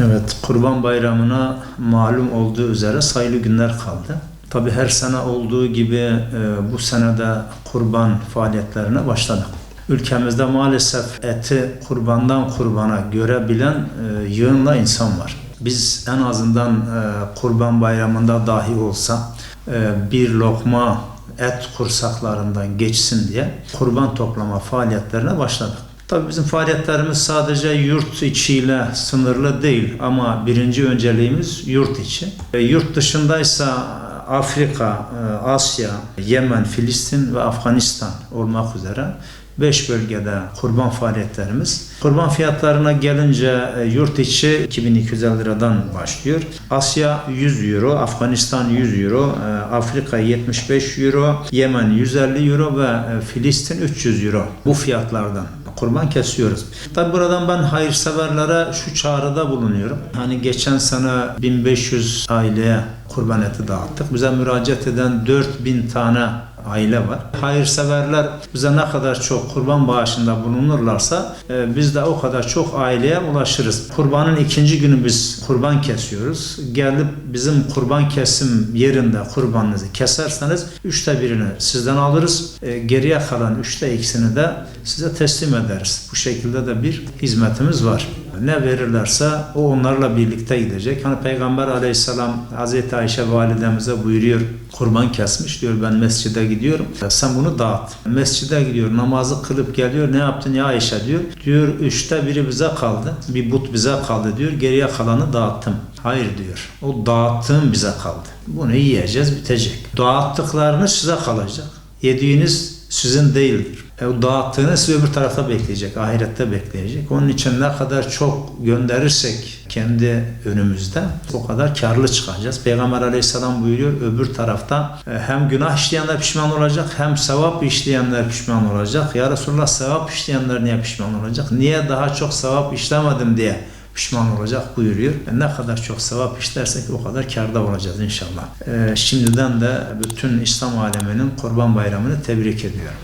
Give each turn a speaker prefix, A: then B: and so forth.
A: Evet, Kurban Bayramı'na malum olduğu üzere sayılı günler kaldı. Tabi her sene olduğu gibi e, bu senede kurban faaliyetlerine başladık. Ülkemizde maalesef eti kurbandan kurbana görebilen e, yığınla insan var. Biz en azından e, kurban bayramında dahi olsa e, bir lokma et kursaklarından geçsin diye kurban toplama faaliyetlerine başladık. Tabii bizim faaliyetlerimiz sadece yurt içiyle sınırlı değil ama birinci önceliğimiz yurt içi. E, yurt dışındaysa Afrika, e, Asya, Yemen, Filistin ve Afganistan olmak üzere 5 bölgede kurban faaliyetlerimiz. Kurban fiyatlarına gelince e, yurt içi 2250 liradan başlıyor. Asya 100 euro, Afganistan 100 euro, e, Afrika 75 euro, Yemen 150 euro ve Filistin 300 euro. Bu fiyatlardan kurban kesiyoruz. Tabi buradan ben hayırseverlere şu çağrıda bulunuyorum. Hani geçen sene 1500 aileye kurban eti dağıttık. Bize müracaat eden 4000 tane aile var. Hayırseverler bize ne kadar çok kurban bağışında bulunurlarsa e, biz de o kadar çok aileye ulaşırız. Kurbanın ikinci günü biz kurban kesiyoruz. Gelip bizim kurban kesim yerinde kurbanınızı keserseniz üçte birini sizden alırız. E, geriye kalan üçte ikisini de size teslim ederiz. Bu şekilde de bir hizmetimiz var. Ne verirlerse o onlarla birlikte gidecek. Hani Peygamber aleyhisselam Hazreti Ayşe validemize buyuruyor kurban kesmiş diyor ben mescide gidiyorum. Sen bunu dağıt. Mescide gidiyor namazı kılıp geliyor ne yaptın ya Ayşe diyor. Diyor üçte biri bize kaldı. Bir but bize kaldı diyor. Geriye kalanı dağıttım. Hayır diyor. O dağıttığım bize kaldı. Bunu yiyeceğiz bitecek. Dağıttıklarınız size kalacak. Yediğiniz sizin değildir. E, o dağıttığını sizi öbür tarafta bekleyecek, ahirette bekleyecek. Onun için ne kadar çok gönderirsek kendi önümüzde o kadar karlı çıkacağız. Peygamber aleyhisselam buyuruyor öbür tarafta e, hem günah işleyenler pişman olacak hem sevap işleyenler pişman olacak. Ya Resulullah sevap işleyenler niye pişman olacak? Niye daha çok sevap işlemedim diye pişman olacak buyuruyor. E, Ne kadar çok sevap işlersek o kadar karda olacağız inşallah. E, şimdiden de bütün İslam aleminin Kurban Bayramı'nı tebrik ediyorum.